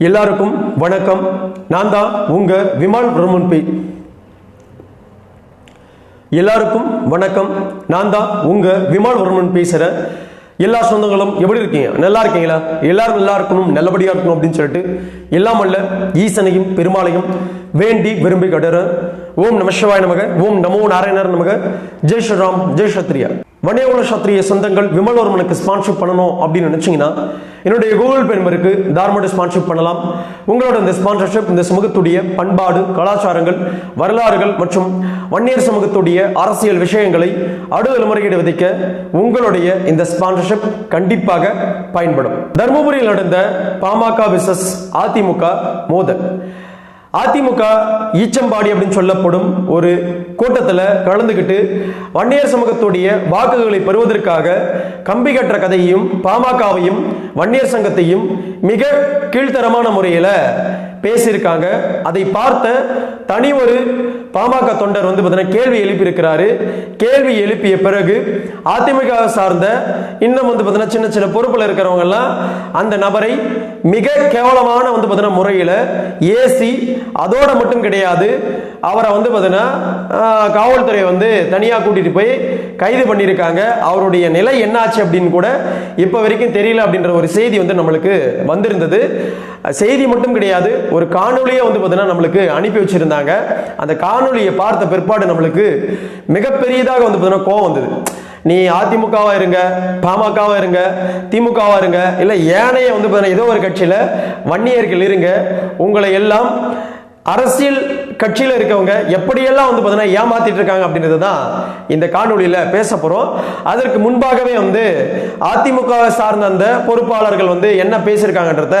எல்லாருக்கும் வணக்கம். நான் தான் உங்க விமால் பிரமன் எல்லாருக்கும் வணக்கம். நான் தான் உங்க விமால் வர்மன் பேசுறேன் எல்லா சொந்தங்களும் எப்படி இருக்கீங்க? நல்லா இருக்கீங்களா? எல்லாரும் நல்லா இருக்கணும் நல்லபடியா இருக்கணும் அப்படின்னு சொல்லிட்டு எல்லாம் அல்ல ஈசனையும் பெருமாளையும் வேண்டி விரும்பி கட்டுறேன் ஓம் நமசிவாய நமக ஓம் நமோ நாராயணர் நமக. ஜெய் ஸ்ரீராம் ஜெய் சத்ரியா வணியகுல சத்ரிய சொந்தங்கள் விமலவர்மனுக்கு ஸ்பான்ஷிப் பண்ணணும் அப்படின்னு நினைச்சீங்கன்னா என்னுடைய கூகுள் பே நம்பருக்கு தார்மோட ஸ்பான்ஷிப் பண்ணலாம். உங்களோட இந்த ஸ்பான்சர்ஷிப் இந்த சமூகத்துடைய பண்பாடு கலாச்சாரங்கள் வரலாறுகள் மற்றும் வன்னியர் சமூகத்துடைய அரசியல் விஷயங்களை அடுதலைமுறையீடு விதைக்க உங்களுடைய இந்த ஸ்பான்சர்ஷிப் கண்டிப்பாக பயன்படும். தருமபுரியில் நடந்த பாமக விசஸ் அதிமுக மோதல். அதிமுக ஈச்சம்பாடி அப்படின்னு சொல்லப்படும் ஒரு கூட்டத்தில் கலந்துக்கிட்டு வன்னியர் சமூகத்துடைய வாக்குகளை பெறுவதற்காக கம்பி கட்டுற கதையையும் பாமகவையும் வன்னியர் சங்கத்தையும் மிக கீழ்த்தரமான முறையில் பேசியிருக்காங்க. அதை பார்த்த தனி ஒரு பாமக தொண்டர் வந்து பார்த்தீங்கன்னா கேள்வி எழுப்பியிருக்கிறாரு. கேள்வி எழுப்பிய பிறகு அதிமுக சார்ந்த இன்னும் வந்து பார்த்தீங்கன்னா சின்ன சின்ன பொறுப்பில் இருக்கிறவங்கெல்லாம் அந்த நபரை மிக கேவலமான வந்து பார்த்தீங்கன்னா முறையில் ஏசி அதோட மட்டும் கிடையாது. அவரை வந்து பார்த்தீங்கன்னா காவல்துறை வந்து தனியாக கூட்டிகிட்டு போய் கைது பண்ணியிருக்காங்க. அவருடைய நிலை என்னாச்சு அப்படின்னு கூட இப்போ வரைக்கும் தெரியல அப்படின்ற ஒரு செய்தி வந்து நம்மளுக்கு வந்திருந்தது. செய்தி மட்டும் கிடையாது ஒரு காணொலியை வந்து பார்த்தீங்கன்னா நம்மளுக்கு அனுப்பி வச்சுருந்தாங்க. அந்த காணொலியை பார்த்த பிற்பாடு நம்மளுக்கு மிகப்பெரியதாக வந்து பார்த்தீங்கன்னா கோவம் வந்தது. நீ அதிமுகவா இருங்க பாமகவா இருங்க திமுகவா இருங்க இல்லை ஏனைய வந்து பார்த்தீங்கன்னா ஏதோ ஒரு கட்சியில் வன்னியர்கள் இருங்க. உங்களை எல்லாம் அரசியல் கட்சியில் இருக்கவங்க எப்படியெல்லாம் வந்து பார்த்தீங்கன்னா ஏமாத்திட்டு இருக்காங்க அப்படின்றது தான் இந்த காணொலியில் பேச போகிறோம் அதற்கு முன்பாகவே வந்து அதிமுக சார்ந்த அந்த பொறுப்பாளர்கள் வந்து என்ன பேசியிருக்காங்கன்றத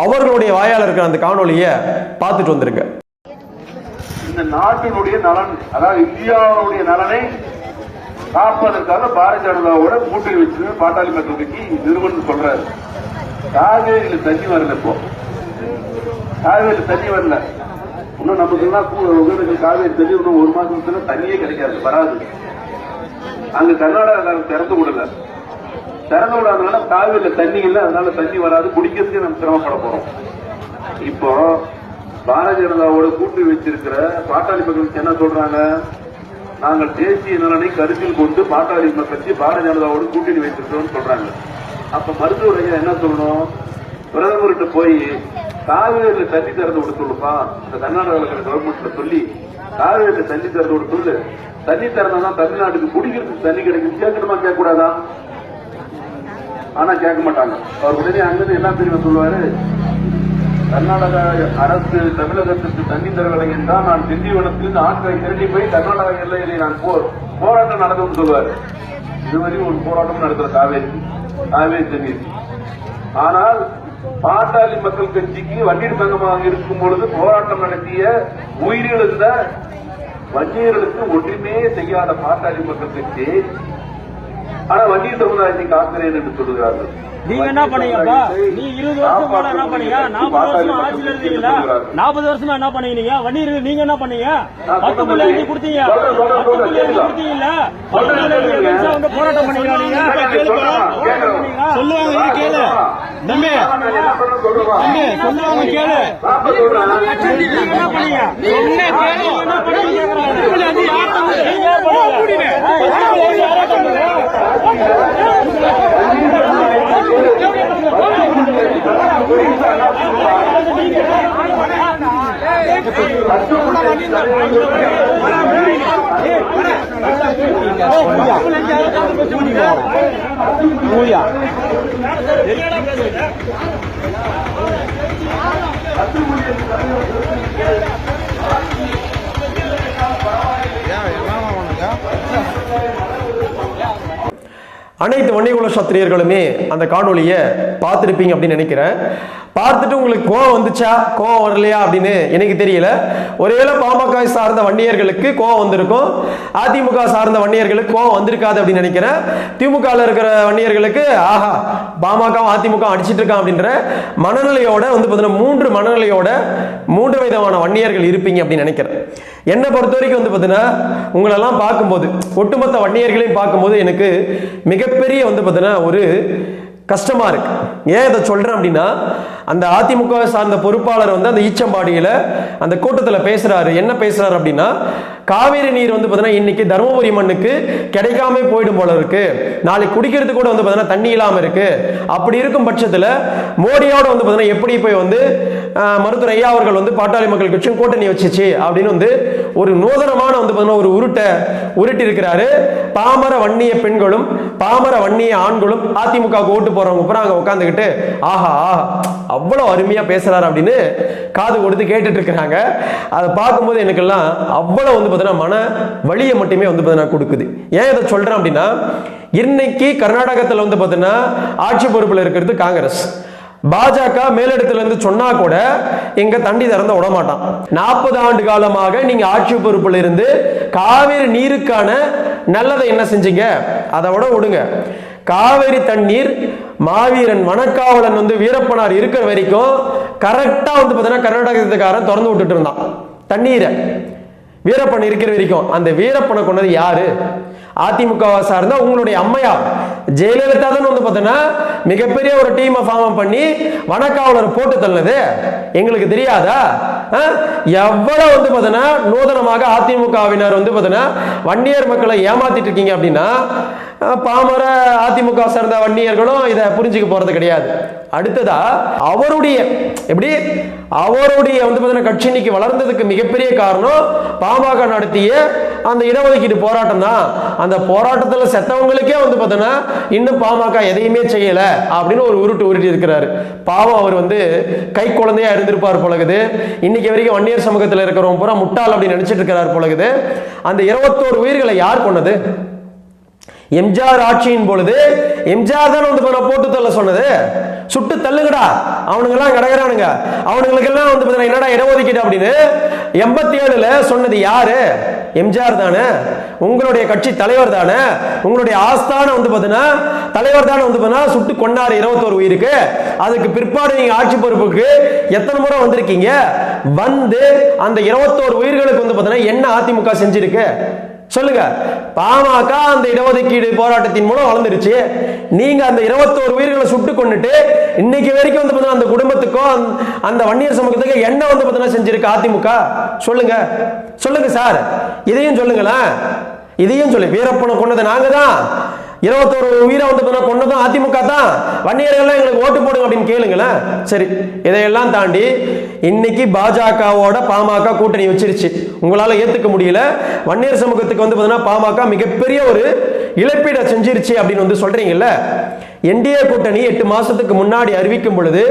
அவர்களுடைய வாயால் இருக்கிற அந்த காணொலியை பார்த்துட்டு வந்திருக்க இந்த நாட்டினுடைய நலன் அதாவது இந்தியாவுடைய நலனை காப்பதற்காக பாரதிய ஜனதாவோட கூட்டணி வச்சு பாட்டாளி மக்கள் கட்சி நிறுவனம் சொல்றாரு. காவேரியில தண்ணி வரல இப்போ. காவேரியில தண்ணி வரல. இன்னும் நமக்கு எல்லாம் உங்களுக்கு காவேரி தண்ணி இன்னும் ஒரு மாசத்துல தண்ணியே கிடைக்காது வராது. அங்க கர்நாடகா திறந்து விடல. திறந்து விடாதனால காவேரியில தண்ணி இல்லை அதனால தண்ணி வராது. குடிக்கிறதுக்கே நம்ம சிரமப்பட போறோம். இப்போ பாரதிய ஜனதாவோட கூட்டணி வச்சிருக்கிற பாட்டாளி மக்களுக்கு என்ன சொல்றாங்க? நாங்கள் தேசிய நலனை கருத்தில் கொண்டு பாட்டாளி மக்கள் கட்சி பாரதிய ஜனதாவோடு கூட்டணி வைத்திருக்கிறோம் சொல்றாங்க. அப்ப மருத்துவர் ஐயா என்ன சொல்லணும்? பிரதமர்கிட்ட போய் காவேரியில தண்ணி திறந்து விட சொல்லுப்பா. இந்த கர்நாடகாவில் இருக்கிற கவர்மெண்ட்ல சொல்லி காவேரியில தண்ணி திறந்து விட சொல்லு. தண்ணி திறந்தாதான் தமிழ்நாட்டுக்கு குடிக்கிறதுக்கு தண்ணி கிடைக்கும் கேட்கணுமா கேட்க கூடாதா ஆனா கேட்க மாட்டாங்க. அவர் உடனே அங்கிருந்து என்ன தெரியுமா சொல்லுவாரு கர்நாடக அரசு தமிழகத்திற்கு தண்ணி தரவில்லை என்றால் நான் திண்டிவனத்திலிருந்து ஆட்களை திரட்டி போய் கர்நாடக எல்லையிலே நான் போர் போராட்டம் நடக்கும் சொல்வார். இதுவரையும் ஒரு போராட்டம் நடத்துற காவேரி காவேரி தண்ணீர். ஆனால் பாட்டாளி மக்கள் கட்சிக்கு வன்னீர் சங்கமாக இருக்கும் பொழுது போராட்டம் நடத்திய உயிரிழந்த வன்னியர்களுக்கு ஒன்றுமே செய்யாத பாட்டாளி மக்கள் கட்சி. ஆனா வன்னியர் சமுதாயத்தை காக்கிறேன் என்று சொல்கிறார்கள் நீங்க என்ன பண்ணீங்கப்பா நீ இருபது வருஷம் போல என்ன பண்ணீங்க நாற்பது வருஷம் ஆட்சியில் இருந்தீங்களா நாற்பது வருஷமா என்ன பண்ணீங்க வண்டியில் நீங்க என்ன பண்ணீங்க பத்து புள்ளி அஞ்சு கொடுத்தீங்க. பத்து புள்ளி அஞ்சு கொடுத்தீங்கல்ல? போராட்டம் பண்ணீங்களா நீங்க சொல்லுவாங்க கேளு என்ன பண்ணீங்க நீங்க என்ன பண்ணீங்க பத்து அனைத்து வன்னியகுல சத்திரியர்களுமே அந்த காணொளியை பார்த்துருப்பீங்க அப்படின்னு நினைக்கிறேன். பார்த்துட்டு உங்களுக்கு கோவம் வந்துச்சா? கோவம் வரலையா அப்படின்னு எனக்கு தெரியல. ஒருவேளை பாமக சார்ந்த வன்னியர்களுக்கு கோவம் வந்திருக்கும். அதிமுக சார்ந்த வன்னியர்களுக்கு கோவம் வந்திருக்காது அப்படின்னு நினைக்கிறேன். திமுகவில் இருக்கிற வன்னியர்களுக்கு ஆஹா பாமக அதிமுக அடிச்சிட்டு இருக்கான் அப்படின்ற மனநிலையோட வந்து பார்த்தீங்கன்னா மூன்று மனநிலையோட மூன்று விதமான வன்னியர்கள் இருப்பீங்க அப்படின்னு நினைக்கிறேன். என்னை பொறுத்த வரைக்கும் வந்து பார்த்தீங்கன்னா உங்களெல்லாம் பார்க்கும்போது ஒட்டுமொத்த வன்னியர்களையும் பார்க்கும்போது எனக்கு மிகப்பெரிய வந்து பார்த்தீங்கன்னா ஒரு கஷ்டமா இருக்கு. ஏன் இதை சொல்றேன் அப்படின்னா அந்த அதிமுக சார்ந்த பொறுப்பாளர் வந்து அந்த ஈச்சம்பாடியில அந்த கூட்டத்தில் பேசுறாரு. என்ன பேசுறாரு அப்படின்னா காவேரி நீர் வந்து பார்த்தீங்கன்னா இன்னைக்கு தருமபுரி மண்ணுக்கு கிடைக்காம போயிடும் போல இருக்கு. நாளைக்கு குடிக்கிறதுக்கு கூட வந்து பார்த்தீங்கன்னா தண்ணி இல்லாமல் இருக்கு. அப்படி இருக்கும் பட்சத்தில் மோடியோட வந்து பார்த்தீங்கன்னா எப்படி போய் வந்து மருத்துவர் ஐயா அவர்கள் வந்து பாட்டாளி மக்கள் கட்சியும் கூட்டணி வச்சுச்சு அப்படின்னு வந்து ஒரு நூதனமான வந்து பார்த்தீங்கன்னா ஒரு உருட்டை உருட்டி இருக்கிறாரு பாமர வன்னிய பெண்களும் பாமர வன்னிய ஆண்களும் அதிமுகவுக்கு ஓட்டு போறவங்க அப்புறம் அங்கே உட்காந்துக்கிட்டு ஆஹா ஆஹா அவ்வளோ அருமையாக பேசுறாரு அப்படின்னு காது கொடுத்து கேட்டுட்டு இருக்கிறாங்க அதை பார்க்கும்போது எனக்கெல்லாம் அவ்வளோ வந்து பார்த்தீங்கன்னா மன வலியை மட்டுமே வந்து பார்த்தீங்கன்னா கொடுக்குது. ஏன் இதை சொல்றேன் அப்படின்னா இன்னைக்கு கர்நாடகத்தில் வந்து பார்த்தீங்கன்னா ஆட்சி பொறுப்பில் இருக்கிறது காங்கிரஸ். பாஜக மேலிடத்துல இருந்து சொன்னா கூட எங்க தண்டி திறந்த விட மாட்டான். நாற்பது ஆண்டு காலமாக நீங்க ஆட்சி பொறுப்புல இருந்து காவிரி நீருக்கான நல்லதை என்ன செஞ்சீங்க? அதை விட விடுங்க. காவிரி தண்ணீர் மாவீரன் மணக்காவலன் வந்து வீரப்பனார் இருக்கிற வரைக்கும் கரெக்டா வந்து பார்த்தீங்கன்னா கர்நாடகத்துக்காரன் திறந்து விட்டுட்டு இருந்தான். தண்ணீரை. வீரப்பன் இருக்கிற வரைக்கும். அந்த வீரப்பனை கொண்டது யாரு? அதிமுக சார்ந்த உங்களுடைய அம்மையார் ஜெயலலிதா தான் வந்து பார்த்தோன்னா மிகப்பெரிய ஒரு டீமை ஃபார்ம் பண்ணி வனக்காவலர் போட்டு தள்ளது. எங்களுக்கு தெரியாதா? ஆ? எவ்வளவு வந்து பார்த்தோன்னா நூதனமாக அதிமுகவினர் வந்து பார்த்தோன்னா வன்னியர் மக்களை ஏமாத்திட்டு இருக்கீங்க அப்படின்னா பாமர அதிமுக சார்ந்த வன்னியர்களும் இதை புரிஞ்சுக்க போறது கிடையாது. அடுத்ததா அவருடைய எப்படி? அவருடைய வந்து பார்த்தீங்கன்னா கட்சி இன்னைக்கு வளர்ந்ததுக்கு மிகப்பெரிய காரணம் பாமக நடத்திய அந்த இடஒதுக்கீடு போராட்டம் தான் அந்த போராட்டத்தில் செத்தவங்களுக்கே வந்து பார்த்தீங்கன்னா இன்னும் பாமக எதையுமே செய்யல அப்படின்னு ஒரு உருட்டு உருட்டி இருக்கிறாரு. பாவம் அவர் வந்து கை குழந்தையா இருந்திருப்பார் போலகுது. இன்னைக்கு வரைக்கும் வன்னியர் சமூகத்தில் இருக்கிறவங்க பூரா முட்டாள் அப்படின்னு நினைச்சிட்டு இருக்கிறார் போலகுது. அந்த இருபத்தோரு உயிர்களை யார் கொண்டது எம்ஜிஆர் ஆட்சியின் பொழுது எம்ஜிஆர் தான் வந்து இப்ப போட்டு தள்ள சொன்னது. சுட்டு தள்ளுங்கடா. அவனுங்க எல்லாம் கிடக்குறானுங்க அவனுங்களுக்கு எல்லாம் வந்து என்னடா இடஒதுக்கீடு அப்படின்னு எண்பத்தி ஏழுல சொன்னது யாரு? எம்ஜிஆர் தானே? உங்களுடைய கட்சி தலைவர் தானே? உங்களுடைய ஆஸ்தானம் வந்து பார்த்தீங்கன்னா தலைவர் தானே வந்து பாத்தீங்கன்னா சுட்டு கொண்டாரு இருபத்தோரு உயிருக்கு. அதுக்கு பிற்பாடு நீங்க ஆட்சி பொறுப்புக்கு எத்தனை முறை வந்திருக்கீங்க? வந்து அந்த இருபத்தோரு உயிர்களுக்கு வந்து பார்த்தீங்கன்னா என்ன அதிமுக செஞ்சிருக்கு? சொல்லுங்க. பாமக அந்த இடஒதுக்கீடு போராட்டத்தின் மூலம் வளர்ந்துருச்சு. நீங்க அந்த இருபத்தோரு உயிர்களை சுட்டு கொண்டுட்டு இன்னைக்கு வரைக்கும் வந்து பாத்தீங்கன்னா அந்த குடும்பத்துக்கும் அந்த- அந்த வன்னியர் சமூகத்துக்கு என்ன வந்து பாத்தீங்கன்னா செஞ்சிருக்கு அதிமுக? சொல்லுங்க. சொல்லுங்க சார். இதையும் சொல்லுங்களேன். இதையும் சொல்லி. வீரப்பனை கொண்டது நாங்க தான் இருபத்தோரு உயிரை வந்து கொண்டதும் அதிமுக தான். வன்னியர்கள்லாம் எங்களுக்கு ஓட்டு போடுங்க அப்படின்னு கேளுங்களேன். சரி. இதையெல்லாம் தாண்டி இன்னைக்கு பாஜகவோட பாமக கூட்டணி வச்சிருச்சு. உங்களால ஏத்துக்க முடியல. வன்னியர் சமூகத்துக்கு வந்து பாத்தீங்கன்னா பாமக மிகப்பெரிய ஒரு இழப்பீடை செஞ்சிருச்சு அப்படின்னு வந்து சொல்றீங்கல்ல? என்டிஏ கூட்டணி எட்டு மாசத்துக்கு முன்னாடி அறிவிக்கும் பொழுது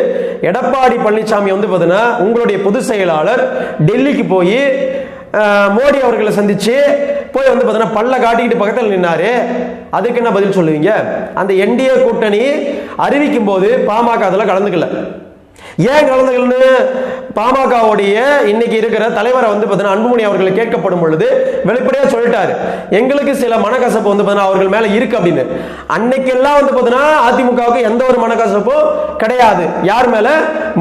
எடப்பாடி பழனிசாமி வந்து பார்த்தீங்கன்னா உங்களுடைய பொதுச் செயலாளர் டெல்லிக்கு போய் மோடி அவர்களை சந்திச்சு போய் வந்து பார்த்தீங்கன்னா பல்ல காட்டிக்கிட்டு பக்கத்தில் நின்னாரு. அதுக்கு என்ன பதில் சொல்லுவீங்க? அந்த என்டிஏ கூட்டணி அறிவிக்கும் போது பாமக அதில் கலந்துக்கல. ஏன் கலந்துகள்னு பாமகவுடைய இன்னைக்கு இருக்கிற தலைவரை வந்து பார்த்தீங்கன்னா அன்புமணி அவர்கள் கேட்கப்படும் பொழுது வெளிப்படையாக சொல்லிட்டாரு. எங்களுக்கு சில மனக்கசப்பு வந்து பார்த்தீங்கன்னா அவர்கள் மேலே இருக்கு அப்படின்னு. அன்னைக்கெல்லாம் வந்து பார்த்தீங்கன்னா அதிமுகவுக்கு எந்த ஒரு மனக்கசப்பும் கிடையாது. யார் மேலே?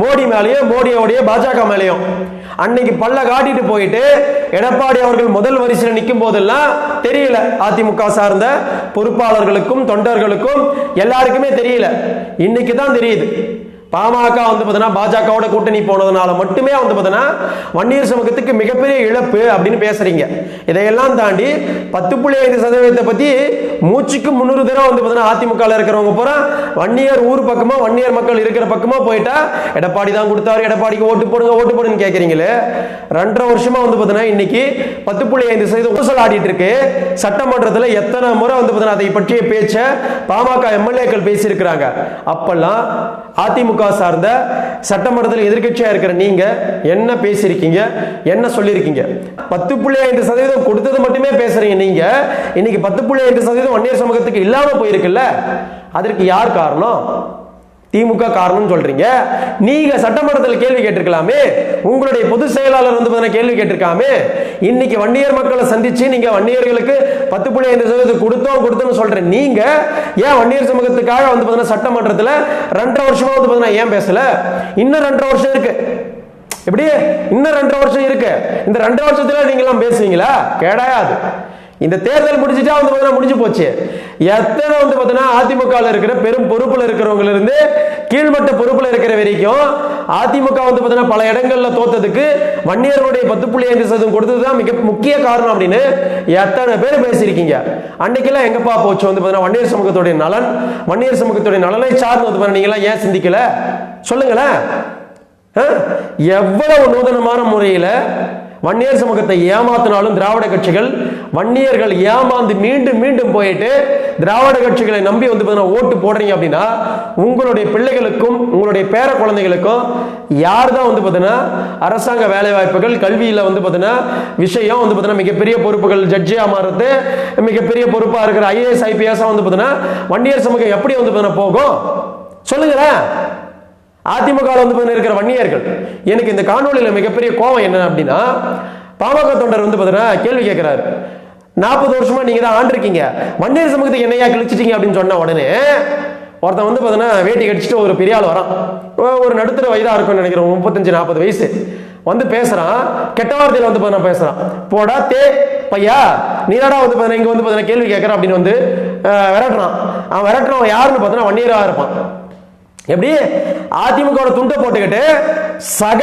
மோடி மேலேயும் மோடியோடைய பாஜக மேலேயும் அன்னைக்கு பல்ல காட்டிட்டு போயிட்டு எடப்பாடி அவர்கள் முதல் வரிசையில் நிற்கும் போதெல்லாம் தெரியல அதிமுக சார்ந்த பொறுப்பாளர்களுக்கும் தொண்டர்களுக்கும் எல்லாருக்குமே தெரியல. இன்னைக்கு தான் தெரியுது. பாமக வந்து பார்த்தீங்கன்னா பாஜகவோட கூட்டணி போனதுனால மட்டுமே வந்து பார்த்தீங்கன்னா வன்னியர் சமூகத்துக்கு மிகப்பெரிய இழப்பு அப்படின்னு பேசுறீங்க. இதையெல்லாம் தாண்டி பத்து புள்ளி ஐந்து சதவீதத்தை பத்தி மூச்சுக்கு முன்னூறு தடவை வந்து பார்த்தீங்கன்னா அதிமுக இருக்கிறவங்க பூரா வன்னியர் ஊர் பக்கமா வன்னியர் மக்கள் இருக்கிற பக்கமா போயிட்டா எடப்பாடி தான் கொடுத்தாரு எடப்பாடிக்கு ஓட்டு போடுங்க ஓட்டு போடுன்னு கேட்குறீங்களே ரெண்டரை வருஷமா வந்து பார்த்தீங்கன்னா இன்னைக்கு பத்து புள்ளி ஐந்து சதவீதம் ஊசல் ஆடிட்டு இருக்கு. சட்டமன்றத்தில் எத்தனை முறை வந்து பார்த்தீங்கன்னா அதை பற்றிய பேச்ச பாமக எம்எல்ஏக்கள் பேசியிருக்கிறாங்க. அப்பெல்லாம் அதிமுக சார்ந்த சட்டமன்றத்தில் எதிர்க்கட்சியா இருக்கிற நீங்க என்ன பேசியிருக்கீங்க? என்ன சொல்லியிருக்கீங்க? பத்து புள்ளி ஐந்து சதவீதம் கொடுத்தது மட்டுமே பேசுறீங்க நீங்க. இன்னைக்கு பத்து புள்ளி ஐந்து சதவீதம் வன்னியர் சமூகத்துக்கு இல்லாம போயிருக்குல்ல? அதற்கு யார் காரணம்? திமுக காரணம் சொல்றீங்க. நீங்க சட்டமன்றத்தில் கேள்வி கேட்டிருக்கலாமே. உங்களுடைய பொதுச் செயலாளர் வந்து பார்த்தீங்கன்னா கேள்வி கேட்டிருக்காமே. இன்னைக்கு வன்னியர் மக்களை சந்திச்சு நீங்க வன்னியர்களுக்கு பத்து புள்ளி ஐந்து சதவீதம் கொடுத்தோம் கொடுத்தோம்னு சொல்ற நீங்க ஏன் வன்னியர் சமூகத்துக்காக வந்து பார்த்தீங்கன்னா சட்டமன்றத்தில் ரெண்டரை வருஷமா வந்து பார்த்தீங்கன்னா ஏன் பேசல? இன்னும் ரெண்டரை வருஷம் இருக்கு. எப்படி? இன்னும் ரெண்டரை வருஷம் இருக்கு. இந்த ரெண்டரை வருஷத்துல நீங்க எல்லாம் பேசுவீங்களா? கிடையாது. இந்த தேர்தல் முடிஞ்சிட்டா வந்து பார்த்தீங்கன்னா முடிஞ்சு போச்சு. எத்தனை வந்து பார்த்தீங்கன்னா அதிமுகவில் இருக்கிற பெரும் பொறுப்பில் இருக்கிறவங்க இருந்து கீழ்மட்ட பொறுப்பில் இருக்கிற வரைக்கும் அதிமுக வந்து பார்த்தீங்கன்னா பல இடங்கள்ல தோத்ததுக்கு வன்னியர்களுடைய பத்து புள்ளி ஐந்து சதவீதம் கொடுத்ததுதான் மிக முக்கிய காரணம் அப்படின்னு எத்தனை பேர் பேசியிருக்கீங்க. அன்னைக்கெல்லாம் எங்கப்பா போச்சு வந்து பார்த்தீங்கன்னா வன்னியர் சமூகத்துடைய நலன் வன்னியர் சமூகத்துடைய நலனை சார்ந்து வந்து பாத்தீங்கன்னா நீங்களாம் ஏன் சிந்திக்கல? சொல்லுங்களேன். ஆ? எவ்வளவு நூதனமான முறையில் வன்னியர் சமூகத்தை ஏமாத்தினாலும் திராவிட கட்சிகள் வன்னியர்கள் ஏமாந்து மீண்டும் மீண்டும் போயிட்டு திராவிட கட்சிகளை நம்பி வந்து பார்த்தீங்கன்னா ஓட்டு போடுறீங்க அப்படின்னா உங்களுடைய பிள்ளைகளுக்கும் உங்களுடைய பேர குழந்தைகளுக்கும் யார் தான் வந்து பார்த்தீங்கன்னா அரசாங்க வேலைவாய்ப்புகள் கல்வியில் வந்து பார்த்தீங்கன்னா விஷயம் வந்து பார்த்தீங்கன்னா மிகப்பெரிய பொறுப்புகள் ஜட்ஜியாக மாறுறது மிகப்பெரிய பொறுப்பாக இருக்கிற ஐஏஎஸ் ஐபிஎஸ்ஸாக வந்து பார்த்தீங்கன்னா வன்னியர் சமூகம் எப்படி வந்து பார்த்தீங்கன்னா போகும்? சொல்லுங்களேன். அதிமுக வந்து பார்த்தீங்கன்னா இருக்கிற வன்னியர்கள். எனக்கு இந்த காணொளியில் மிகப்பெரிய கோவம் என்ன அப்படின்னா பாமக தொண்டர் வந்து பார்த்தீங்கன்னா கேள்வி கேட்கிறாரு. நாற்பது வருஷமா நீங்க தான் ஆண்டிருக்கீங்க வன்னியர் சமூகத்துக்கு என்னையா கிழிச்சிட்டீங்க அப்படின்னு சொன்ன உடனே ஒருத்தன் வந்து பார்த்தீங்கன்னா வேட்டி கடிச்சிட்டு ஒரு பெரிய ஆள் வரான். ஒரு நடுத்தர வயதா இருக்கும்னு நினைக்கிறேன் முப்பத்தஞ்சு நாற்பது வயசு. வந்து பேசுறான். கெட்ட வார்த்தையில வந்து பார்த்தீங்கன்னா பேசுறான். போடா தே பையா நீதாடா வந்து பார்த்தீங்கன்னா இங்க வந்து பார்த்தீங்கன்னா கேள்வி கேட்கற அப்படின்னு வந்து விரட்டுறான். அவன் விரட்டுறவன் யாருன்னு பார்த்தீங்கன்னா வன்னியரா இருப்பான். எப்படி? அதிமுக துண்டை போட்டுக்கிட்டு சக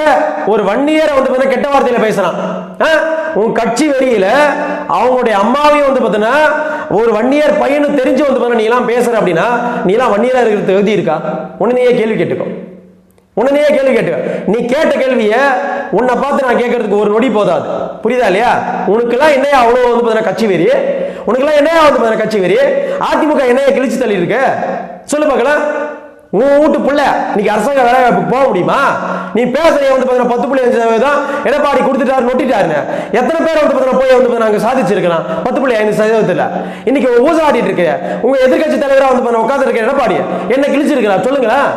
ஒரு வன்னியரை வந்து பார்த்தீங்கன்னா கெட்ட வார்த்தையில பேசுறான். ஆ? உன் கட்சி வெளியில அவங்களுடைய அம்மாவையும் வந்து பார்த்தீங்கன்னா ஒரு வன்னியர் பையனு தெரிஞ்சு வந்து பார்த்தீங்கன்னா நீ எல்லாம் பேசுற அப்படின்னா நீ எல்லாம் வன்னியரா இருக்கிற தகுதி இருக்கா உன்னையே கேள்வி கேட்டுக்கோ. உன்னையே கேள்வி கேட்டு நீ கேட்ட கேள்விய உன்னை பார்த்து நான் கேட்கறதுக்கு ஒரு நொடி போதாது. புரியுதா இல்லையா? உனக்கெல்லாம் என்னையா அவ்வளவு வந்து பார்த்தீங்கன்னா கட்சி வெறி? உனக்கெல்லாம் என்னையா வந்து பார்த்தீங்கன்னா கட்சி வெறி? அதிமுக என்னையா கிழிச்சு தள்ளி இருக்கு சொல்லு பார்க்கலாம் உன் வீட்டு பிள்ளை இன்னைக்கு அரசாங்க வேலை வாய்ப்புக்கு போக முடியுமா? நீ பேசுறீங்க வந்து பார்த்தீங்கன்னா பத்து புள்ளி அஞ்சு சதவீதம் எடப்பாடி கொடுத்துட்டாரு நொட்டிட்டாருன்னு. எத்தனை பேர் வந்து பார்த்தீங்கன்னா போய் வந்து பார்த்தீங்கன்னா சாதிச்சிருக்கலாம்? பத்து புள்ளி ஐந்து சதவீதத்தில். இன்னைக்கு ஊசாடிட்டு இருக்கு. உங்க எதிர்க்கட்சி தலைவரா வந்து பார்த்தீங்கன்னா உட்கார்ந்து இருக்க எடப்பாடி என்ன கிழிச்சிருக்கலாம் சொல்லுங்களேன்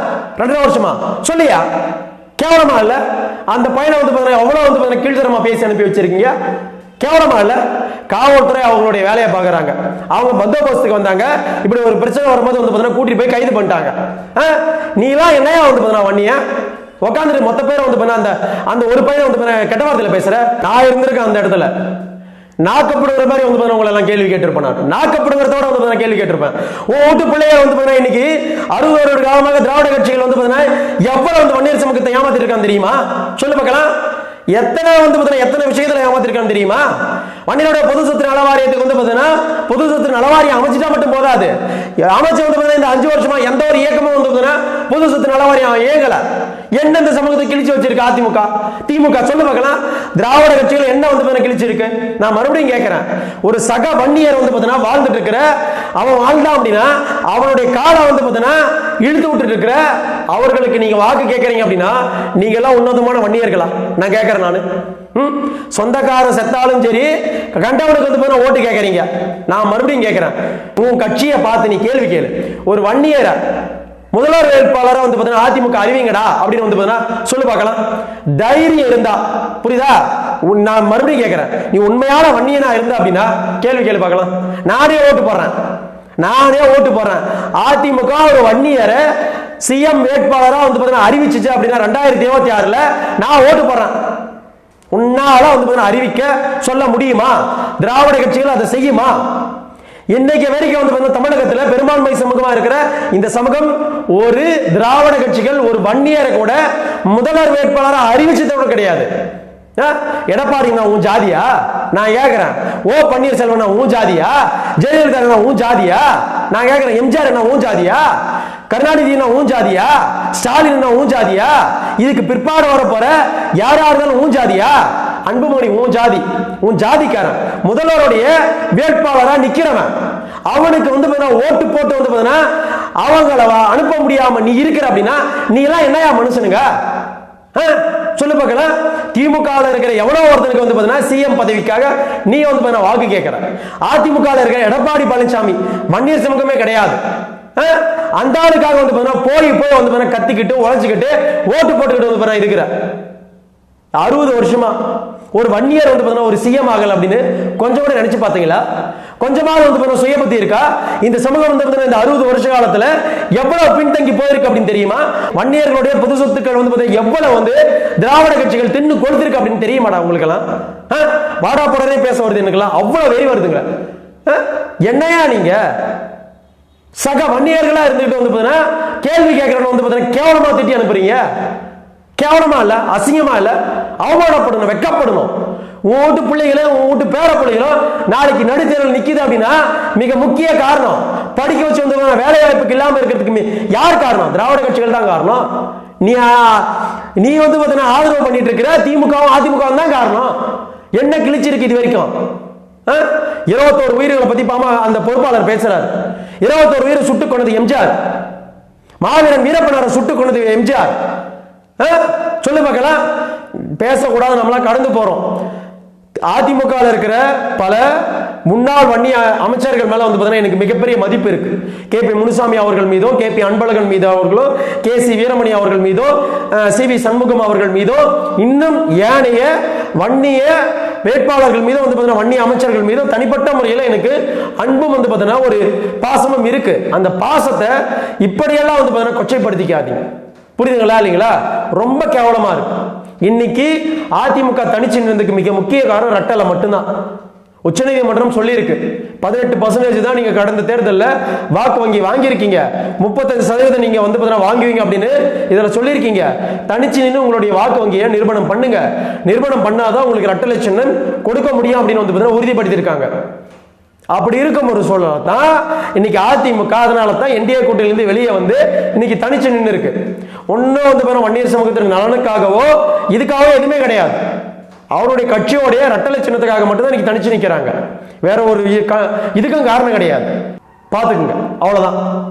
ரெண்டரை வருஷமா. சொல்லியா? கேவலமா இல்ல? அந்த பையனை வந்து பார்த்தீங்கன்னா எவ்வளவு வந்து பார்த்தீங்கன்னா கீழ்த்தரமா பேசி அனுப்பி வச்சிருக்கீங்க? கேவலமா இல்ல. காவல்துறை அவங்களுடைய வேலையை பார்க்குறாங்க. அவங்க பந்தோபஸ்துக்கு வந்தாங்க. இப்படி ஒரு பிரச்சனை வரும்போது வந்து பார்த்தீங்கன்னா கூட்டிட்டு போய் கைது பண்ணிட்டாங்க. ஆ? நீலாம் என்னையா வந்து பார்த்தீங்கன்னா வன்னிய உட்காந்துட்டு மொத்த பேரை வந்து பண்ண அந்த அந்த ஒரு பையனை வந்து பண்ண கெட்ட வார்த்தையில பேசுற? நான் இருந்திருக்கேன் அந்த இடத்துல. நாக்கப்படுகிற மாதிரி வந்து உங்களை எல்லாம் கேள்வி கேட்டிருப்பேன் நான். நாக்கப்படுங்கிறதோட வந்து பார்த்தீங்கன்னா கேள்வி கேட்டிருப்பேன். உன் வீட்டு பிள்ளைய வந்து பார்த்தீங்கன்னா இன்னைக்கு அறுபது வருட காலமாக திராவிட கட்சிகள் வந்து பார்த்தீங்கன்னா எவ்வளவு வந்து வன்னியர் சமூகத்தை ஏமாத்திருக்கான் தெரியுமா? சொல்லு பார்க்கலாம். எத்தனை வந்து பார்த்தீங்கன்னா எத்தனை விஷயத்துல ஏமாத்திருக்கான்னு தெரியுமா? வண்டியோட பொது சொத்து நலவாரியத்துக்கு வந்து பார்த்தீங்கன்னா பொது சொத்து நலவாரியம் அமைச்சிட்டா மட்டும் போதாது. அமைச்சு வந்து பார்த்தீங்கன்னா இந்த அஞ்சு வருஷமா எந்த ஒரு இயக்கமும் வந்து பார்த்தீங்கன்னா பொது சொத்து நலவாரியம் இயங்கல. எந்தெந்த சமூகத்தை கிழிச்சு வச்சிருக்கு அதிமுக? திமுக சொல்லு பார்க்கலாம். திராவிட கட்சிகள் என்ன வந்து பார்த்தீங்கன்னா கிழிச்சிருக்கு? நான் மறுபடியும் கேட்கிறேன். ஒரு சக வன்னியர் வந்து பார்த்தீங்கன்னா வாழ்ந்துட்டு இருக்கிற அவன் வாழ்ந்தான் அப்படின்னா அவனுடைய காலம் வந்து பார்த்தீங்கன்னா இழுத்து விட்டுட்டு இருக்கிற அவர்களுக்கு நீங்க வாக்கு கேட்கறீங்க அப்படின்னா நீங்க எல்லாம் உன்னதமான வன்னியர்களா? நான் கேட்கறேன் நானு. ம்? சொந்தக்காரன் செத்தாலும் சரி கண்டவனுக்கு வந்து போய் ஓட்டு கேட்கறீங்க. நான் மறுபடியும் கேட்கறேன். உன் கட்சியை பார்த்து நீ கேள்வி கேளு. ஒரு வன்னியரை முதல்வர் வேட்பாளரா வந்து பார்த்தீங்கன்னா அதிமுக அறிவிங்கடா அப்படின்னு வந்து பார்த்தீங்கன்னா சொல்லு பார்க்கலாம். தைரியம் இருந்தா புரியுதா? உன் நான் மறுபடியும் கேட்குறேன். நீ உண்மையான வன்னியனா இருந்தா அப்படின்னா கேள்வி கேள்வி பார்க்கலாம். நானே ஓட்டு போடுறேன். நானே ஓட்டு போடுறேன். அதிமுக ஒரு வன்னியரை சிஎம் வேட்பாளரா வந்து பார்த்தீங்கன்னா அறிவிச்சிச்சு அப்படின்னா ரெண்டாயிரத்தி இருபத்தி ஆறுல நான் ஓட்டு போடுறேன். உன்னால வந்து பார்த்தீங்கன்னா அறிவிக்க சொல்ல முடியுமா? திராவிட கட்சிகள் அதை செய்யுமா? இன்னைக்கு வரைக்கும் வந்து பார்த்தீங்கன்னா தமிழகத்துல பெரும்பான்மை சமூகமா இருக்கிற இந்த சமூகம் ஒரு திராவிட கட்சிகள் ஒரு வன்னியரை கூட முதல்வர் வேட்பாளராக அறிவிச்சது கிடையாது. ஆ? எடப்பாடி நான் உன் ஜாதியா? நான் கேக்குறேன். ஓ பன்னீர்செல்வம் நான் உன் ஜாதியா? ஜெயலலிதா நான் உன் ஜாதியா? நான் கேக்குறேன். எம்ஜிஆர் என்ன உன் ஜாதியா? கருணாநிதி உன் ஜாதியா? ஸ்டாலின் என்ன உன் ஜாதியா? இதுக்கு பிற்பாடு வர போற யாரா இருந்தாலும் உன் ஜாதியா? அன்புமணி உன் ஜாதி. உன் ஜாதிக்காரன். முதல்வருடைய வேட்பாளரா நிக்கிறவன். அவனுக்கு வந்து ஓட்டு போட்டு வந்து பாத்தீங்கன்னா அவங்கள அனுப்ப முடியாம நீ இருக்கிற அப்படின்னா நீ எல்லாம் என்னையா மனுஷனுங்க? சொல்லு பார்க்கலாம் திமுக இருக்கிற எவ்வளவு ஒருத்தனுக்கு வந்து பாத்தீங்கன்னா சிஎம் பதவிக்காக நீ வந்து பார்த்தீங்கன்னா வாக்கு கேட்குற அதிமுக இருக்கிற எடப்பாடி பழனிசாமி வன்னியர் சமூகமே கிடையாது ஆ? அந்த ஆளுக்காக வந்து பாத்தீங்கன்னா போய் போய் வந்து பார்த்தீங்கன்னா கத்திக்கிட்டு உழைச்சிக்கிட்டு ஓட்டு போட்டுக்கிட்டு வந்து பாத்தீங்கன்னா இருக்கிற அறுபது வருஷமா. ஒரு வன்னியர் வந்து பார்த்தீங்கன்னா ஒரு சிஎம் ஆகல அப்படின்னு கொஞ்சம் கூட நினைச்சு பார்த்தீங்களா கொஞ்சமாவது வந்து பார்த்தீங்கன்னா சுயபத்தி இருக்கா? இந்த சமூகம் வந்து பார்த்தீங்கன்னா இந்த அறுபது வருஷ காலத்துல எவ்வளவு பின்தங்கி போயிருக்கு அப்படின்னு தெரியுமா? வன்னியர்களுடைய பொது சொத்துக்கள் வந்து பார்த்தீங்கன்னா எவ்வளவு வந்து திராவிட கட்சிகள் தின்னு கொடுத்துருக்கு அப்படின்னு தெரியுமாடா உங்களுக்கு எல்லாம் வாடா போடனே பேச வருது எனக்குலாம் அவ்வளவு வெறி வருதுங்க. என்னையா நீங்க? சக வன்னியர்களா இருந்துகிட்டு வந்து பார்த்தீங்கன்னா கேள்வி கேட்கறவங்க வந்து பார்த்தீங்கன்னா கேவலமா திட்டி அனுப்புறீங்க. கேவலமா இல்ல அசிங்கமா இல்ல. அவமானப்படணும் வெக்கப்படணும் உன் வீட்டு பிள்ளைகளும் உன் வீட்டு பேர பிள்ளைகளும் நாளைக்கு நடுத்தேர்தல் நிற்கிது அப்படின்னா மிக முக்கிய காரணம். படிக்க வச்சு வந்தவங்க வேலை வாய்ப்புக்கு இல்லாமல் இருக்கிறதுக்கு யார் காரணம்? திராவிட கட்சிகள் தான் காரணம். நீ நீ வந்து பார்த்தீங்கன்னா ஆதரவு பண்ணிட்டு இருக்கிற திமுகவும் அதிமுகவும் தான் காரணம். என்ன கிழிச்சிருக்கு இது வரைக்கும்? ஆ? இருபத்தோரு உயிர்களை பத்தி பாமா அந்த பொறுப்பாளர் பேசுறாரு. இருபத்தோரு உயிரை சுட்டுக் கொண்டது எம்ஜிஆர். மாவீரன் வீரப்பனாரை சுட்டுக் கொண்டது எம்ஜிஆர். ஆ? சொல்லு பார்க்கலாம் பேசக்கூடாது நம்மளாம் கடந்து போகிறோம் அதிமுக இருக்கிற பல முன்னாள் வன்னிய அமைச்சர்கள் மேலே வந்து பார்த்தீங்கன்னா எனக்கு மிகப்பெரிய மதிப்பு இருக்கு. கே பி முனுசாமி அவர்கள் மீதோ கே பி அன்பழகன் மீது அவர்களோ கே சி வீரமணி அவர்கள் மீதோ சி வி சண்முகம் அவர்கள் மீதோ இன்னும் ஏனைய வன்னிய வேட்பாளர்கள் மீதும் வந்து பார்த்தீங்கன்னா வன்னிய அமைச்சர்கள் மீதும் தனிப்பட்ட முறையில் எனக்கு அன்பும் வந்து பார்த்தீங்கன்னா ஒரு பாசமும் இருக்கு. அந்த பாசத்தை இப்படியெல்லாம் வந்து பார்த்தீங்கன்னா கொச்சைப்படுத்திக்காதீங்க. புரியுதுங்களா இல்லைங்களா? ரொம்ப கேவலமா இருக்கு. இன்னைக்கு அதிமுக தனிச்சு நின்றதுக்கு மிக முக்கிய காரணம் ரட்டலை மட்டும்தான். உச்சநீதிமன்றம் சொல்லியிருக்கு. பதினெட்டு பர்சன்டேஜ் தான் நீங்க கடந்த தேர்தலில் வாக்கு வங்கி வாங்கியிருக்கீங்க. முப்பத்தஞ்சு சதவீதம் நீங்க வந்து பார்த்தீங்கன்னா வாங்குவீங்க அப்படின்னு இதில் சொல்லியிருக்கீங்க. தனிச்சு நின்று உங்களுடைய வாக்கு வங்கியை நிரூபணம் பண்ணுங்க. நிர்பணம் பண்ணாதான் உங்களுக்கு ரட்ட சின்னம் கொடுக்க முடியும் அப்படின்னு வந்து பார்த்தீங்கன்னா உறுதிப்படுத்தியிருக்காங்க. அப்படி இருக்கும் ஒரு சூழலை தான் இன்னைக்கு அதிமுக அதனால தான் என்டிஏ கூட்டணியிலிருந்து வெளியே வந்து இன்னைக்கு தனிச்சு நின்று இருக்கு ஒன்றும் வந்து பாருங்க வன்னியர் சமூகத்தின் நலனுக்காகவோ இதுக்காகவோ எதுவுமே கிடையாது. அவருடைய கட்சியோடைய ரட்டளை சின்னத்துக்காக மட்டும்தான் இன்னைக்கு தனிச்சு நிக்கிறாங்க. வேற ஒரு இதுக்கும் காரணம் கிடையாது. பார்த்துக்குங்க. அவ்வளவுதான்.